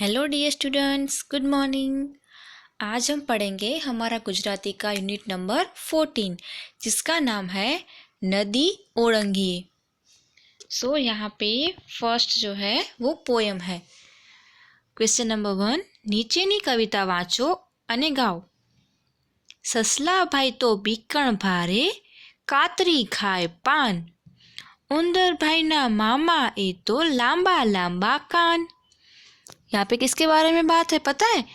hello dear students good morning आज हम पढ़ेंगे हमारा गुजराती का यूनिट नंबर फोर्टीन जिसका नाम है नदी ओरंगी सो यहाँ पे फर्स्ट जो है वो पोयम है ક્વેશ્ચન નંબર વન નીચેની કવિતા વાંચો અને ગાઓ સસલા ભાઈ તો બીકણ ભારે કાતરી ખાય પાન ઉંદર ભાઈના મામા એ તો લાંબા લાંબા કાન यहाँ पे किसके बारे में बात है पता है?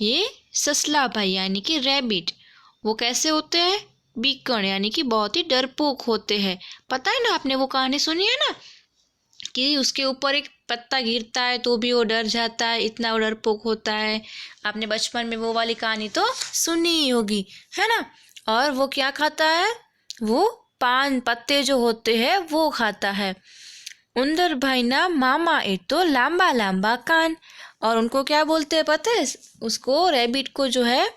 ये ससला भाई, यानी कि रैबिट वो कैसे होते हैं? बीकण, यानी कि बहुत ही डरपोक होते हैं। पता है ना, आपने वो कहानी सुनी है ना? कि उसके ऊपर एक पत्ता गिरता है तो भी वो डर जाता है, इतना वो डरपोक होता है। आपने बचपन में वो वाली कहानी तो सुनी ही होगी, है ना? और वो क्या खाता है? वो पान पत्ते जो होते हैं, वो खाता है। उंदर भाई ना, मामा ए तो लांबा लांबा कान। और उनको क्या बोलते हैं पता है उसको रैबिट को जो है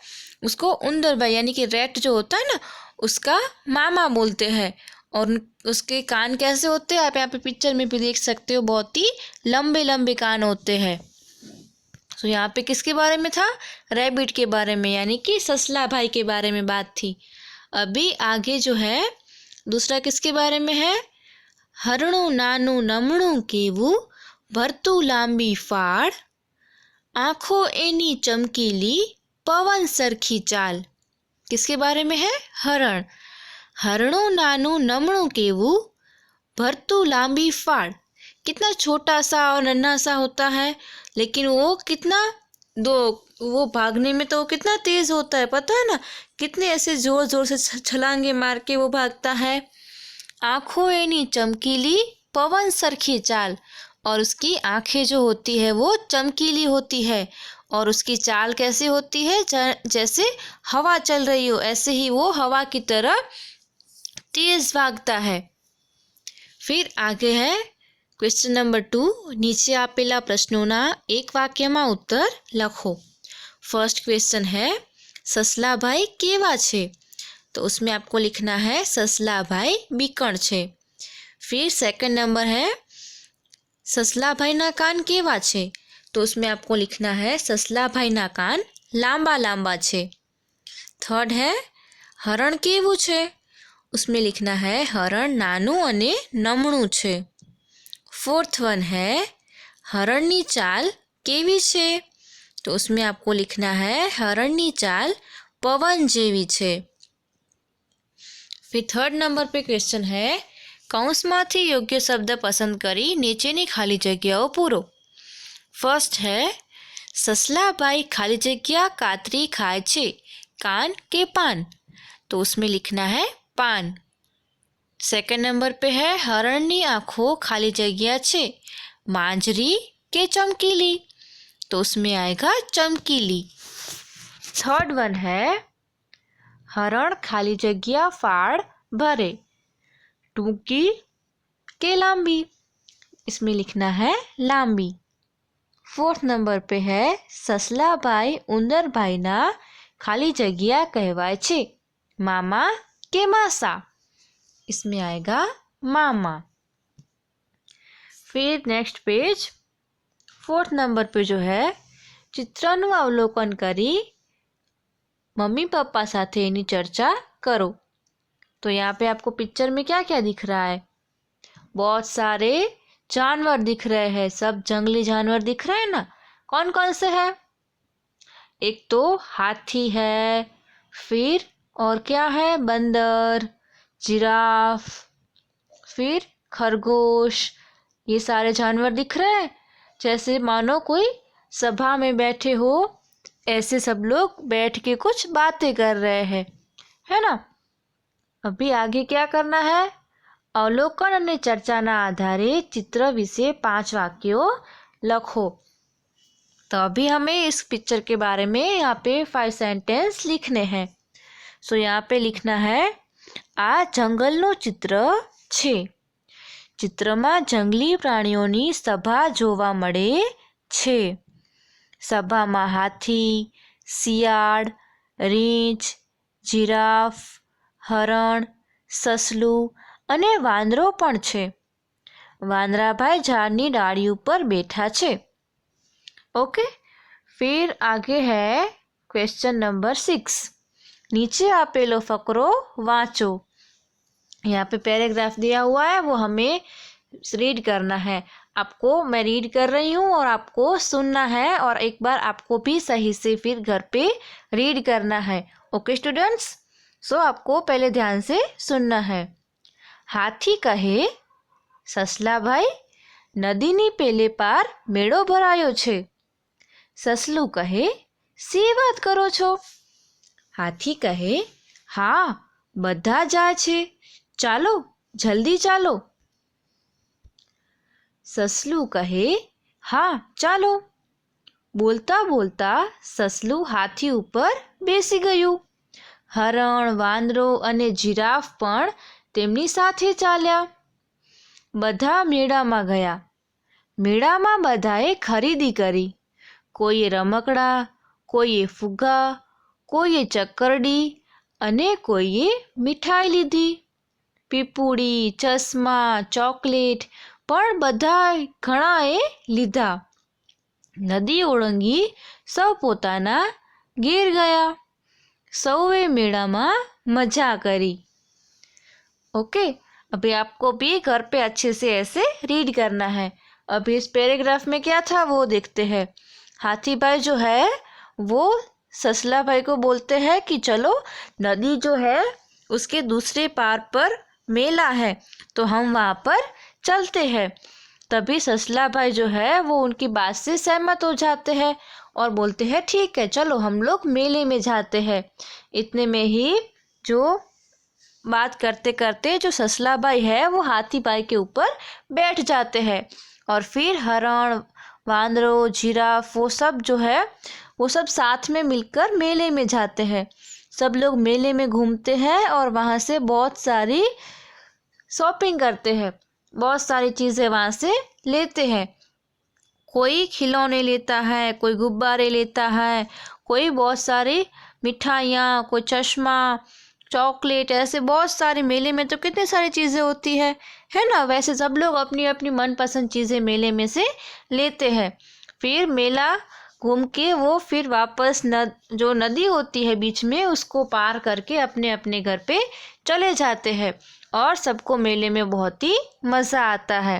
उसको उंदर भाई यानी कि रैट जो होता है ना उसका मामा बोलते हैं और उसके कान कैसे होते हैं आप यहाँ पे पिक्चर में भी देख सकते हो बहुत ही लंबे लंबे कान होते हैं तो यहाँ पे किसके बारे में था रैबिट के बारे में यानी कि ससला भाई के बारे में बात थी अभी आगे जो है दूसरा किसके बारे में है હરણું નાનું નમણું કેવું ભરતું લાંબી ફાળ આંખો એની ચમકીલી પવન સરખી ચાલ किसके बारे में है हरण हरणों नानू नमणू केवू भरतू लांबी फाड़ कितना छोटा सा और नन्हा सा होता है लेकिन वो कितना दो वो भागने में तो वो कितना तेज होता है पता है ना कितने ऐसे जोर जोर से छलांगे मार के वो भागता है आंखों एनी चमकीली पवन सरखी चाल और उसकी आंखें जो होती है वो चमकीली होती है और उसकी चाल कैसी होती है जैसे हवा चल रही हो ऐसे ही वो हवा की तरह तेज भागता है फिर आगे है ક્વેશ્ચન નંબર ટુ નીચે આપેલા પ્રશ્નોના એક વાક્યમાં ઉત્તર લખો फर्स्ट क्वेश्चन है ससला भाई केवा छे तो उसमें आपको लिखना है ससला भाई बीकण छे फिर सेकंड नंबर है ससला भाई ना कान केवा छे तो उसमें आपको लिखना है ससला भाई ना कान लांबा लांबा छे। थर्ड है, हरण केवू छे। उसमें लिखना है, हरण नानू अने नमणू छे। फोर्थ वन है हरण चाल केवी छे। तो उसमें आपको लिखना है, हरणनी चाल पवन जेवी छे। फिर थर्ड नंबर पे क्वेश्चन है કૌંસમાંથી યોગ્ય શબ્દ પસંદ કરી નીચેની ખાલી જગ્યાઓ પૂરો फर्स्ट है ससला भाई खाली जगह कातरी खाए छे कान के पान तो उसमें लिखना है पान सेकंड नंबर पे है हरणनी आँखों खाली जगह छे मांजरी के चमकीली तो उसमें आएगा चमकीली थर्ड वन है हरण खाली जगह फाड़ भरे टू की के लांबी। इसमें लिखना है लांबी। फोर्थ नंबर पे है, ससला भाई उंदर भाई ना खाली जगिया कहवाए छे मामा के मासा। इसमें आएगा मामा। फिर नेक्स्ट पेज फोर्थ नंबर पे जो है, चित्रनु अवलोकन करी मम्मी पापा સાથે એની ચર્ચા કરો तो यहाँ पे आपको पिक्चर में क्या क्या दिख रहा है? बहुत सारे जानवर दिख रहे हैं, सब जंगली जानवर दिख रहे हैं ना? कौन कौन से है? एक तो हाथी है, फिर और क्या है? बंदर, जिराफ, फिर खरगोश, ये सारे जानवर दिख रहे हैं। जैसे मानो कोई सभा में बैठे हो, ऐसे सब लोग बैठ के कुछ बातें कर रहे हैं, है ना? अभी आगे क्या करना है अवलोकन અને ચર્ચાના आधारे चित्र विषय पांच वाक्यों लखो तो अभी हमें इस पिक्चर के बारे में यहाँ पे फाइव सेंटेंस लिखने हैं सो यहाँ पे लिखना है आ જંગલનું ચિત્ર છે ચિત્રમાં જંગલી પ્રાણીઓની સભા જોવા મળે છે સભામાં હાથી શિયાળ રીંછ જીરાફ હરણ સસલું અને વાંદરો પણ છે વાંદરાભાઈ ઝાડની ડાળી ઉપર બેઠા છે ओके फिर आगे है क्वेश्चन नंबर सिक्स नीचे आपेलो फकरो वाँचो यहाँ पे पैराग्राफ दिया हुआ है वो हमें रीड करना है आपको मैं रीड कर रही हूँ और आपको सुनना है और एक बार आपको भी सही से फिर घर पे रीड करना है ओके स्टूडेंट्स सो आपको पहले ध्यान से सुनना है હાથી કહે સસલાભાઈ નદીની પેલે પાર મેળો ભરાયો છે સસલું કહે સી વાત કરો છો હાથી કહે હા બધા જાય છે ચાલો જલ્દી ચાલો સસલું કહે હા ચાલો બોલતા બોલતા સસલું હાથી ઉપર બેસી ગયું હરણ, વાંદરો અને જીરાફ પણ તેમની સાથે ચાલ્યા. બધા મેળામાં ગયા. મેળામાં બધાએ ખરીદી કરી. કોઈએ રમકડા, કોઈએ ફુગ્ગા, કોઈએ ચક્કરડી અને કોઈએ મીઠાઈ લીધી. પીપુડી, ચશ્મા, ચોકલેટ પણ બધા ઘણાએ લીધા. નદી ઓળંગી સૌ પોતાના ઘેર ગયા. સૌએ મેળામાં मजा करी ओके अभी आपको भी घर पे अच्छे से ऐसे रीड करना है अभी इस पैराग्राफ में क्या था वो देखते हैं हाथी भाई जो है वो ससला भाई को बोलते हैं कि चलो नदी जो है उसके दूसरे पार पर मेला है तो हम वहाँ पर चलते हैं तभी ससला भाई जो है वो उनकी बात से सहमत हो जाते हैं और बोलते हैं, ठीक है, चलो हम लोग मेले में जाते हैं। इतने में ही जो बात करते करते जो ससला बाई है, वो हाथी बाई के ऊपर बैठ जाते हैं। और फिर हरण वांदरों जिराफ, वो सब जो है, वो सब साथ में मिलकर मेले में जाते हैं। सब लोग मेले में घूमते हैं और वहाँ से बहुत सारी शॉपिंग करते हैं। बहुत सारी चीज़ें वहाँ से लेते हैं। कोई खिलौने लेता है, कोई गुब्बारे लेता है, कोई बहुत सारी मिठाइयाँ, कोई चश्मा, चॉकलेट, ऐसे बहुत सारे मेले में तो कितनी सारी चीज़ें होती है। है ना? वैसे सब लोग अपनी अपनी मनपसंद चीज़ें मेले में से लेते हैं। फिर मेला घूम के वो फिर वापस न, जो नदी होती है बीच में, उसको पार करके अपने अपने घर पे चले जाते हैं और सबको मेले में बहुत ही मज़ा आता है।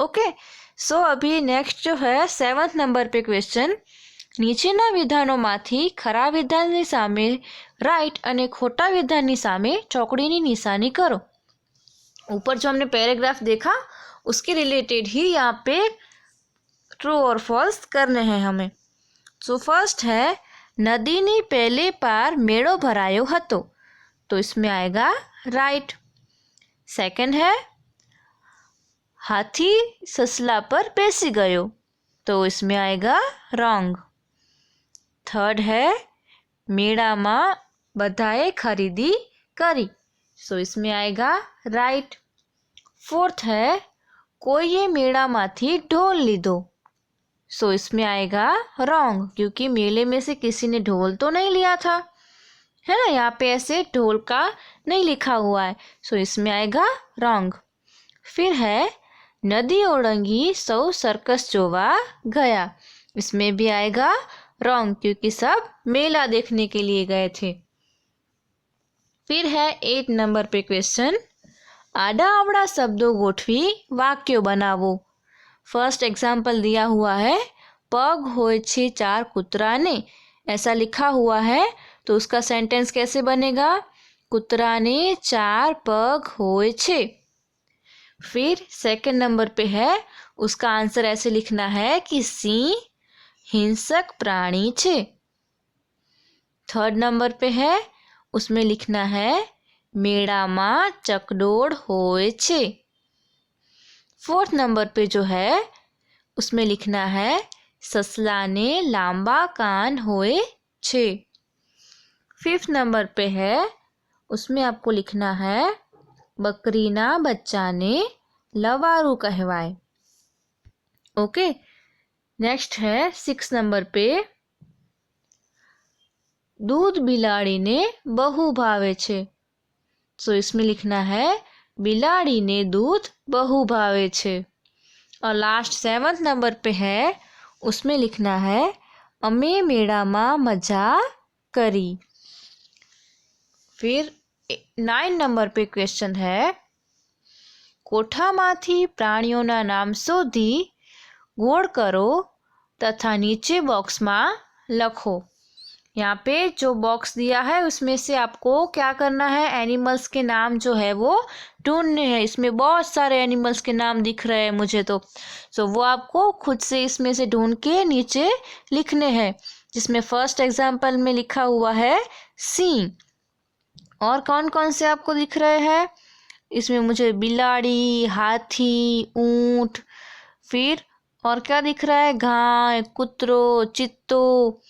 ओके? सो so, अभी नेक्स्ट जो है सेवन्थ नंबर पे क्वेश्चन નીચેના વિધાનોમાંથી ખરા વિધાનની સામે राइट અને खोटा विधान सामे चौकड़ी निशानी करो ऊपर जो हमने पैराग्राफ देखा उसके रिलेटेड ही यहाँ पे ट्रू और फॉल्स करने हैं हमें सो so फर्स्ट है नदी ने पहले पार मेड़ो भरायो हतो तो इसमें आएगा राइट सेकंड है हाथी ससला पर बैसी गयो तो इसमें आएगा रॉन्ग। थर्ड है, मेड़ा माँ बधाए खरीदी करी, सो इसमें आएगा राइट। फोर्थ है, कोई ये मेड़ा मा थी ढोल ली दो, सो इसमें आएगा रॉन्ग, क्योंकि मेले में से किसी ने ढोल तो नहीं लिया था। है ना, यहाँ पे ऐसे ढोल का नहीं लिखा हुआ है, सो इसमें आएगा रॉन्ग। फिर है नदी ओढ़ंगी सौ सर्कस जोवा गया। इसमें भी आएगा रॉन्ग क्योंकि सब मेला देखने के लिए गए थे। फिर है एट नंबर पे क्वेश्चन आडा आवड़ा शब्दों गोठवी वाक्यों बनावो। फ़र्स्ट एग्ज़ाम्पल दिया हुआ है, पग हो छे चार कुतरा ने ऐसा लिखा हुआ है तो उसका सेंटेंस कैसे बनेगा? कुतरा ने चार पग हो छे। फिर सेकंड नंबर पे है, उसका आंसर ऐसे लिखना है कि सिंह हिंसक प्राणी छे। थर्ड नंबर पे है, उसमें लिखना है में चकडोड़ होए छे। फोर्थ नंबर पे जो है, उसमें लिखना है ससला ने लांबा कान होए छे। फिफ्थ नंबर पे है, उसमें आपको लिखना है बकरीना बच्चा ने लवारू कहवाए ओके नेक्स्ट है सिक्स नंबर पे दूध बिलाड़ी ने बहु भावे छे सो इसमें लिखना है बिलाड़ी ने दूध बहु भावे छे और लास्ट सेवन्थ नंबर पे है उसमें लिखना है અમે મેળામાં મજા કરી फिर નાઇન નંબર पे क्वेश्चन है કોઠામાંથી પ્રાણીઓના નામ શોધી ગોળ કરો तथा नीचे बॉक्स में लखो यहाँ पे जो बॉक्स दिया है उसमें से आपको क्या करना है एनिमल्स के नाम जो है वो ढूंढने हैं इसमें बहुत सारे एनिमल्स के नाम दिख रहे हैं मुझे तो सो वो आपको खुद से इसमें से ढूंढ के नीचे लिखने हैं जिसमें फर्स्ट एग्जाम्पल में लिखा हुआ है सी और कौन कौन से आपको दिख रहे हैं? इसमें मुझे बिलाड़ी, हाथी, ऊँट, फिर और क्या दिख रहा है? गाय, कुतरो, चित्तो,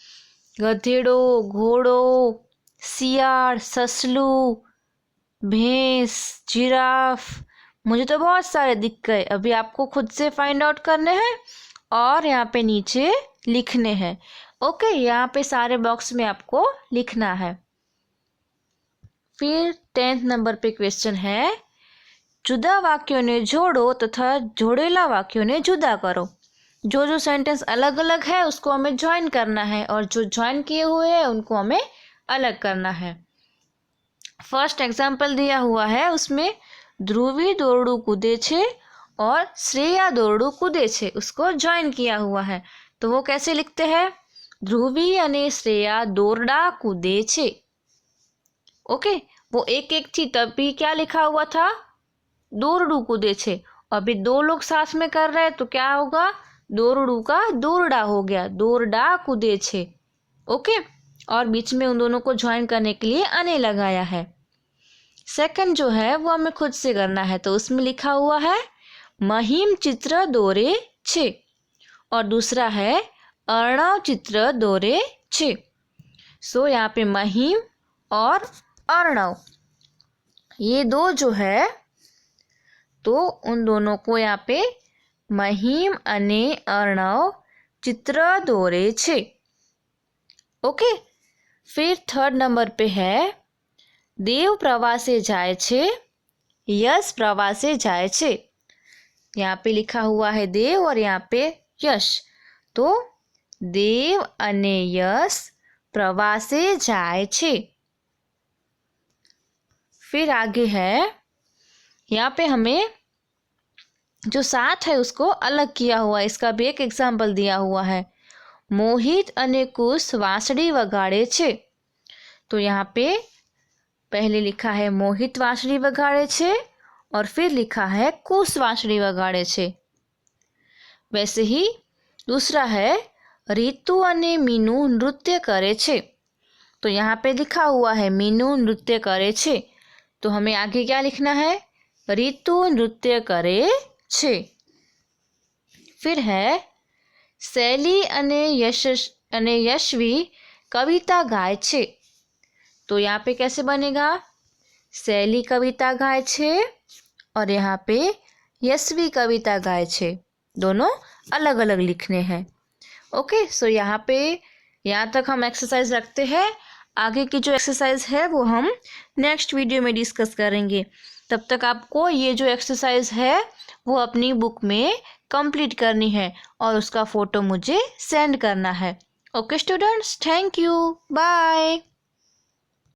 गधेड़ो, घोड़ो, सियार, ससलू, भैंस, जिराफ। मुझे तो बहुत सारे दिख गए। अभी आपको खुद से फाइंड आउट करने हैं और यहाँ पे नीचे लिखने हैं। ओके यहाँ पे सारे बॉक्स में आपको लिखना है। फिर टेंथ नंबर पे क्वेश्चन है, जुदा वाक्यों ने जोड़ो तथा जोड़ेला वाक्यों ने जुदा करो। जो जो सेंटेंस अलग अलग है, उसको हमें ज्वाइन करना है और जो ज्वाइन किए हुए हैं, उनको हमें अलग करना है। फ़र्स्ट एग्ज़ाम्पल दिया हुआ है, उसमें ध्रुवी दौड़ू कूदे छे और श्रेया दौड़ू कूदे छे, उसको ज्वाइन किया हुआ है। तो वो कैसे लिखते हैं? ध्रुवी अने श्रेया दौड़ा कूदे छे। ओके वो एक एक थी तभी क्या लिखा हुआ था? दौड़ू कूदे छे अभी दो लोग साथ में कर रहे हैं तो क्या होगा? दौड़ू का दौड़ा हो गया। दौड़ा कूदे छे ओके? और बीच में उन दोनों को ज्वाइन करने के लिए अने लगाया है। सेकंड जो है, वो हमें खुद से करना है तो उसमें लिखा हुआ है, महिम चित्र दोरे छे। और दूसरा है, अर्णव चित्र दोरे छे। सो यहाँ पे महिम और अर्णव ये दो जो है तो उन दोनों को यहाँ पे महिम, अने अर्णव चित्र दोरे छे। ओके? फिर थर्ड नंबर पे है, देव प्रवासे जाए छे, यश प्रवासे जाए छे। यहाँ पे लिखा हुआ है देव और यहाँ पे यश। तो देव, अने, यश प्रवासे जाए छे। फिर आगे है, यहाँ पे हमें जो साथ है उसको अलग किया हुआ इसका भी एक एग्ज़ाम्पल दिया हुआ है। मोहित अने कुश वांसड़ी वगाड़े छे। तो यहाँ पे पहले लिखा है मोहित वांसड़ी वगाड़े छे और फिर लिखा है कुश वांसड़ी वगाड़े छे। वैसे ही दूसरा है रितु अने मीनू नृत्य करे छे। तो यहाँ पे लिखा हुआ है मीनू नृत्य करे छे। तो हमें आगे क्या लिखना है? रितु नृत्य करे छे। फिर है, शैली अने यश, अने यशवी कविता गाय छे। तो यहाँ पे कैसे बनेगा? शैली कविता गाय छे और यहाँ पे यशवी कविता गाय छे। दोनों अलग अलग लिखने हैं। ओके सो यहाँ पे यहाँ तक हम एक्सरसाइज रखते हैं। आगे की जो एक्सरसाइज है वो हम नेक्स्ट वीडियो में डिस्कस करेंगे। तब तक आपको ये जो एक्सरसाइज है वो अपनी बुक में कंप्लीट करनी है और उसका फ़ोटो मुझे सेंड करना है। Okay students thank you bye